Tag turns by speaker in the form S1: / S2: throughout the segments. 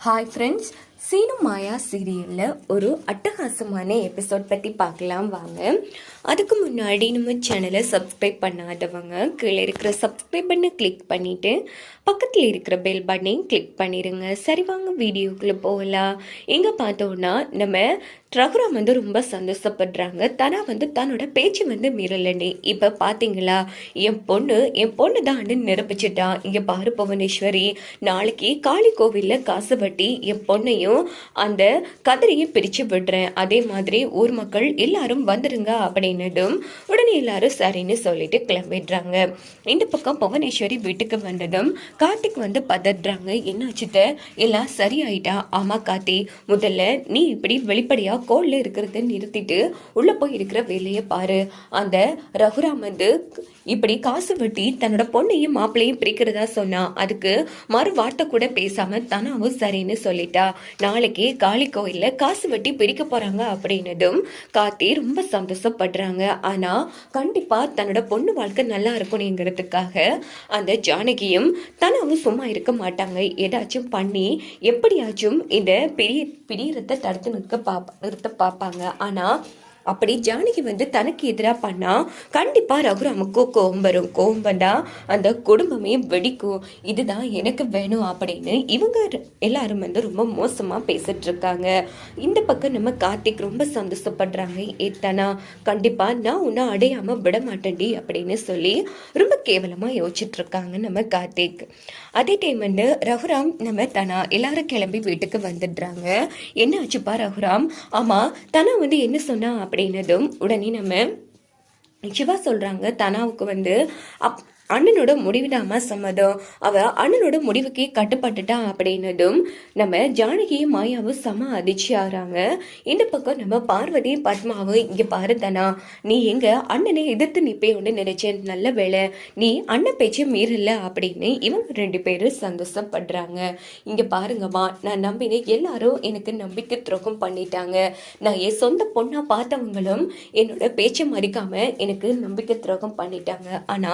S1: Hi friends Seenu மாயா சீரியலில் ஒரு அட்டகாசமான எபிசோட் பற்றி பார்க்கலாம் வாங்க. அதுக்கு முன்னாடி நம்ம சேனலை சப்ஸ்கிரைப் பண்ணாதவங்க கீழே இருக்கிற சப்ஸ்கிரைப் பண்ண கிளிக் பண்ணிவிட்டு பக்கத்தில் இருக்கிற பெல் பட்டனையும் கிளிக் பண்ணிடுங்க சரி வாங்க வீடியோக்குள்ளே போகலாம். எங்கே பார்த்தோன்னா நம்ம ரகுராம் வந்து ரொம்ப சந்தோஷப்படுறாங்க. தனா வந்து தன்னோட பேச்சு வந்து மீறலனே இப்போ பார்த்தீங்களா என் பொண்ணு என் பொண்ணு தான் நிரப்பிச்சிட்டான் இங்கே பாரு புவனேஸ்வரி. நாளைக்கு காளி கோவிலில் காசு வட்டி என் பொண்ணையும் அந்த கதிரையும் பிரித்து விடுறேன். அதே மாதிரி ஊர் மக்கள் எல்லாரும் வந்துடுங்க அப்படின்னதும் உடனே எல்லாரும் சரின்னு சொல்லிட்டு கிளம்பிடுறாங்க. இந்த பக்கம் புவனேஸ்வரி வீட்டுக்கு வந்ததும் கார்த்திக் வந்து பதறாங்க. என்னாச்சுத்த எல்லாம் சரியாயிட்டா? ஆமா கார்த்தி முதல்ல நீ இப்படி வெளிப்படையா கோல்ல இருக்கிறத நிறுத்திட்டு உள்ள போய் இருக்கிற வேலையை பாரு. அந்த ரகுராம் வந்து இப்படி காசு வெட்டி தன்னோட பொண்ணையும் மாப்பிள்ளையும் பிரிக்கிறதா சொன்னா அதுக்கு மறு வார்த்தை கூட பேசாம தனாவும் சரின்னு சொல்லிட்டா. நாளைக்கு காளி கோயிலில் காசு வெட்டி பிரிக்க போகிறாங்க அப்படின்னதும் கார்த்தி ரொம்ப சந்தோஷப்படுறாங்க. ஆனால் கண்டிப்பாக தன்னோட பொண்ணு வாழ்க்கை நல்லா இருக்கணுங்கிறதுக்காக அந்த ஜானகியும் தனாவும் சும்மா இருக்க மாட்டாங்க. ஏதாச்சும் பண்ணி எப்படியாச்சும் இந்த பெரிய பிரியறத தடுத்து நிற்க பாப்பா நிறுத்த பார்ப்பாங்க ஆனால் அப்படி ஜானகி வந்து தனக்கு எதிராக பண்ணா கண்டிப்பாக ரகுராமுக்கும் கோவம் வரும். கோவம் வந்தா அந்த குடும்பமே வெடிக்கும். இதுதான் எனக்கு வேணும் அப்படின்னு இவங்க எல்லாரும் வந்து ரொம்ப மோசமாக பேசிட்டு இருக்காங்க. இந்த பக்கம் நம்ம கார்த்திக் ரொம்ப சந்தோஷப்படுறாங்க. ஏத்தானா கண்டிப்பாக நான் உன்னை அடையாமல் விட மாட்டேன்டி அப்படின்னு சொல்லி ரொம்ப கேவலமாக யோசிச்சுட்டு இருக்காங்க நம்ம கார்த்திக். அதே டைம் வந்து ரகுராம் நம்ம தனா எல்லாரும் கிளம்பி வீட்டுக்கு வந்துடுறாங்க. என்ன ஆச்சுப்பா ரகுராம்? ஆமாம் தனா வந்து என்ன சொன்னா அப்படின்னதும் உடனே நம்ம சிவா சொல்கிறாங்க தனாவுக்கு வந்து அப் அண்ணனோட முடிவிடாம சம்மதம் அவ அண்ணனோட முடிவுக்கே கட்டுப்பட்டுட்டா அப்படின்னதும் நம்ம ஜானகியும் மாயாவும் சம அதிர்ச்சி ஆகிறாங்க. இந்த பக்கம் நம்ம பார்வதி பத்மாவும் இங்கே பாருதானா நீ எங்க அண்ணனை எதிர்த்து நிப்பேன்னு நினைச்சேன் நல்ல வேலை நீ அண்ணன் பேச்சை மீறல அப்படின்னு இவங்க ரெண்டு பேரும் சந்தோஷப்படுறாங்க. இங்க பாருங்கம்மா நான் நம்பினேன் எல்லாரும் எனக்கு நம்பிக்கை துரோகம் பண்ணிட்டாங்க. நான் என் சொந்த பொண்ணா பார்த்தவங்களும் என்னோட பேச்சை மறிக்காம எனக்கு நம்பிக்கை துரோகம் பண்ணிட்டாங்க. ஆனா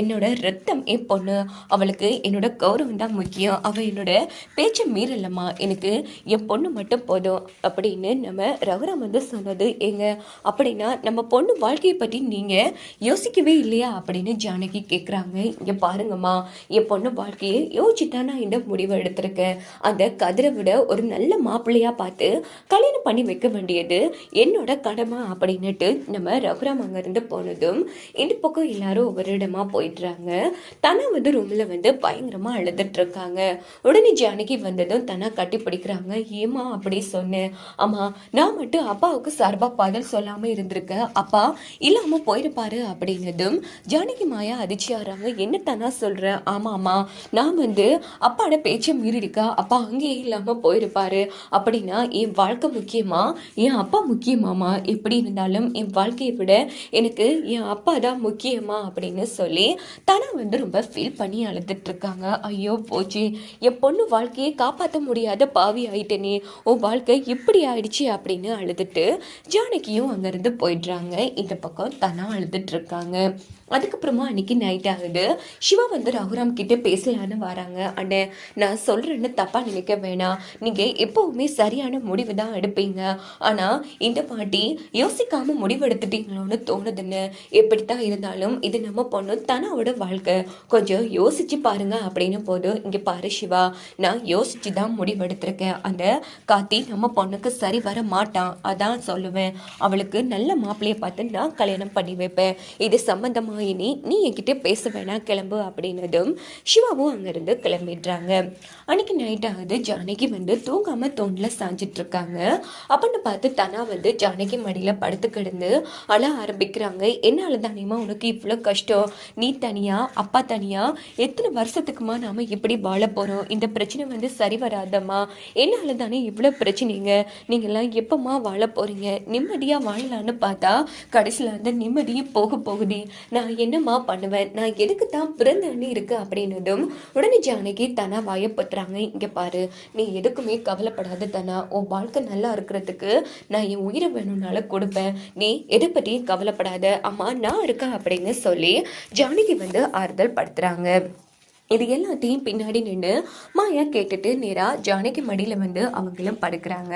S1: என்ன என்னோட ரத்தம் என் பொண்ணு. அவளுக்கு என்னோட கௌரவம் தான் முக்கியம். அவள் என்னோட பேச்சை மீறலம்மா. எனக்கு என் பொண்ணு மட்டும் போதும். அப்படின்னு நம்ம ரகுராம் வந்து சொன்னது எங்க? அப்படின்னா நம்ம பொண்ணு வாழ்க்கையை பற்றி நீங்கள் யோசிக்கவே இல்லையா? அப்படின்னு ஜானகி கேட்குறாங்க இங்கே பாருங்கம்மா. என் பொண்ணு வாழ்க்கையை யோசிச்சு நான் இந்த முடிவை எடுத்திருக்கேன். அந்த கதிரை விட ஒரு நல்ல மாப்பிள்ளையாக பார்த்து கல்யாணம் பண்ணி வைக்க வேண்டியது என்னோட கடமை அப்படின்னுட்டு நம்ம ரகுராம் அங்கேருந்து போனதும் இந்த பக்கம் எல்லாரும் ஒவ்வொரு இடமா போயிட்டு வர்றாங்க தனா வந்து ரூமில் வந்து பயங்கரமாக அழுதுட்டு இருக்காங்க உடனே ஜானகி வந்ததும் தனா கட்டி பிடிக்கிறாங்க. ஏமா அப்படி சொன்னேன் ஆமாம் நான் மட்டும் அப்பாவுக்கு சார்பாக பதில் சொல்லாமல் இருந்திருக்கேன். அப்பா இல்லாமல் போயிருப்பாரு அப்படின்னதும் ஜானகி மாயா அதிர்ச்சி ஆறாங்க என்ன தானா சொல்கிறேன் ஆமாம்மா நான் வந்து அப்பாட பேச்சை மீறி இருக்கா அப்பா அங்கேயே இல்லாமல் போயிருப்பாரு அப்படின்னா என் வாழ்க்கை முக்கியமா? என் அப்பா முக்கியமாமா எப்படி இருந்தாலும் என் வாழ்க்கையை விட எனக்கு என் அப்பா தான் முக்கியமா? அப்படின்னு சொல்லி தனா வந்து ரொம்ப ஃபீல் பண்ணி அழுதுட்டு இருக்காங்க ஐயோ போச்சு. என் பொண்ணு வாழ்க்கையை காப்பாற்ற முடியாத பாவி ஆயிட்டனே. உன் வாழ்க்கை இப்படி ஆயிடுச்சு அப்படின்னு அழுதுட்டு ஜானகியும் அங்கேருந்து போயிடுறாங்க. இந்த பக்கம் தனா அழுதுட்டு இருக்காங்க அதுக்கப்புறமா அன்னைக்கு நைட் ஆகுது. சிவா வந்து ரகுராம் கிட்டே பேசலான்னு வராங்க. அண்ணே நான் சொல்கிறேன்னு தப்பாக நினைக்க வேணாம். நீங்கள் எப்போவுமே சரியான முடிவு தான் எடுப்பீங்க. ஆனால் இந்த பாட்டி யோசிக்காமல் முடிவு எடுத்துட்டீங்களோன்னு தோணுதுன்னு. எப்படித்தான் இருந்தாலும் இது நம்ம பொண்ணு தனோட வாழ்க்கை. கொஞ்சம் யோசிச்சு பாருங்க அப்படின்னு போது இங்கே பாரு சிவா நான் யோசிச்சு தான் முடிவெடுத்திருக்கேன். அந்த காத்தி நம்ம பொண்ணுக்கு சரி வர மாட்டான். அதான் சொல்லுவேன். அவளுக்கு நல்ல மாப்பிள்ளையை பார்த்து நான் கல்யாணம் பண்ணி வைப்பேன். இது சம்மந்தமாக ராகினி நீ என்கிட்ட பேச வேணாம் கிளம்பு அப்படின்னதும் சிவாவும் அங்கேருந்து கிளம்பிடுறாங்க. அன்னைக்கு நைட் ஆகுது. ஜானகி வந்து தூங்காமல் தோண்டில் சாஞ்சிட்ருக்காங்க. அப்படின்னு பார்த்து தனா வந்து ஜானகி மடியில் படுத்து கிடந்து அழ ஆரம்பிக்கிறாங்க. என்னால் தானியமா உனக்கு இவ்வளோ கஷ்டம். நீ தனியாக அப்பா தனியாக எத்தனை வருஷத்துக்குமா நாம இப்படி வாழ போகிறோம் இந்த பிரச்சனை வந்து சரி வராதம்மா. என்னால் தானே இவ்வளோ பிரச்சனைங்க. நீங்கள்லாம் எப்போம்மா வாழ போகிறீங்க நிம்மதியாக வாழலான்னு பார்த்தா கடைசியில் வந்து நிம்மதியும் போக போகுதே. நான் நான் என்னம்மா பண்ணுவேன்? நான் எதுக்கு தான் அண்ணி இருக்கு அப்படின்னதும் உடனே ஜானகி தனா வாயப்பட்டுறாங்க இங்கே பாரு நீ எதுக்குமே கவலைப்படாத தனா. உன் வாழ்க்கை நல்லா இருக்கிறதுக்கு நான் என் உயிரை வேணும்னால கொடுப்பேன். நீ எதை பற்றியும் கவலைப்படாத. அம்மா நான் இருக்கேன் அப்படின்னு சொல்லி ஜானகி வந்து ஆறுதல் படுத்துறாங்க. இது எல்லாத்தையும் பின்னாடி நின்று மாயா கேட்டுட்டு நேராக ஜானகி மடியில் வந்து அவங்களும் படுக்கிறாங்க.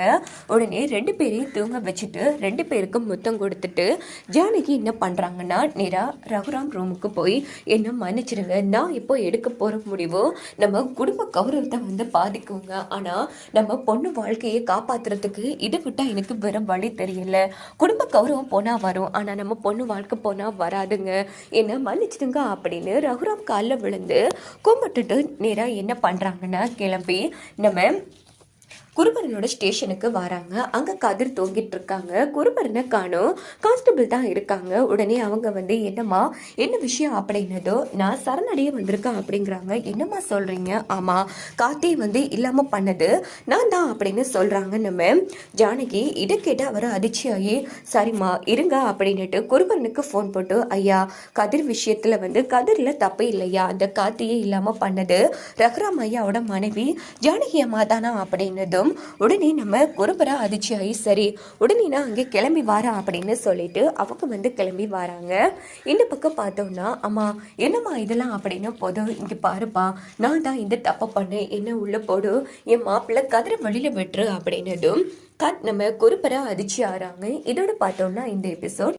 S1: உடனே ரெண்டு பேரையும் தூங்க வச்சுட்டு ரெண்டு பேருக்கும் முத்தம் கொடுத்துட்டு ஜானகி என்ன பண்ணுறாங்கன்னா நேராக ரகுராம் ரூமுக்கு போய் என்ன மன்னிச்சிடுங்க நான் இப்போ எடுக்க போகிற முடிவு நம்ம குடும்ப கௌரவத்தை வந்து பாதிக்குங்க. ஆனால் நம்ம பொண்ணு வாழ்க்கையை காப்பாத்துறதுக்கு இதை விட்டால் எனக்கு வெறும் வழி தெரியல. குடும்ப கௌரவம் போனால் வரும் ஆனால் நம்ம பொண்ணு வாழ்க்கை போனால் வராதுங்க. என்ன மன்னிச்சிடுங்க அப்படின்னு ரகுராம் காலில் விழுந்து கும்பிட்டுட்டு நேராக என்ன பண்ணுறாங்கன்னா கிளம்பி நம்ம குருபரனோட ஸ்டேஷனுக்கு வராங்க. அங்கே கதிர் தூங்கிட்டு இருக்காங்க குருபரனை காணும். கான்ஸ்டபிள் தான் இருக்காங்க. உடனே அவங்க வந்து என்னம்மா என்ன விஷயம் அப்படின்னதோ நான் சரணடைய வந்திருக்கேன் அப்படிங்கிறாங்க. என்னம்மா சொல்கிறீங்க ஆமாம் கார்த்தி வந்து இல்லாமல் பண்ணது. நான் தான் அப்படின்னு சொல்கிறாங்க நம்ம. ஜானகி இதை கேட்டு அவர் அதிர்ச்சியாகி சரிம்மா இருங்க அப்படின்னுட்டு குருபரனுக்கு ஃபோன் போட்டு ஐயா கதிர் விஷயத்தில் வந்து கதிரில் தப்பு இல்லையா? அந்த கார்த்தியே இல்லாமல் பண்ணது. ரகுராம் ஐயாவோட மனைவி ஜானகி அம்மா தானா? அப்படின்னதும் உடனே நம்ம குருபரா அதிர்ச்சியாகி சரி உடனே நான் அங்கே கிளம்பி வரேன் அப்படின்னு சொல்லிட்டு அவங்க வந்து கிளம்பி வராங்க. இந்த பக்கம் பார்த்தோம்னா அம்மா என்னம்மா இதெல்லாம்? அப்படின்னு போதும் இங்கே பாருப்பா நான் தான் இந்த தப்பை பண்ணேன் என்ன உள்ள போடு என் மாப்பிள்ளை கதிரை வழியில் வெட்டுரு அப்படின்னதும் கட் நம்ம குறுப்பராக அதிர்ச்சி ஆறாங்க. இதோட பார்த்தோம்னா இந்த எபிசோட்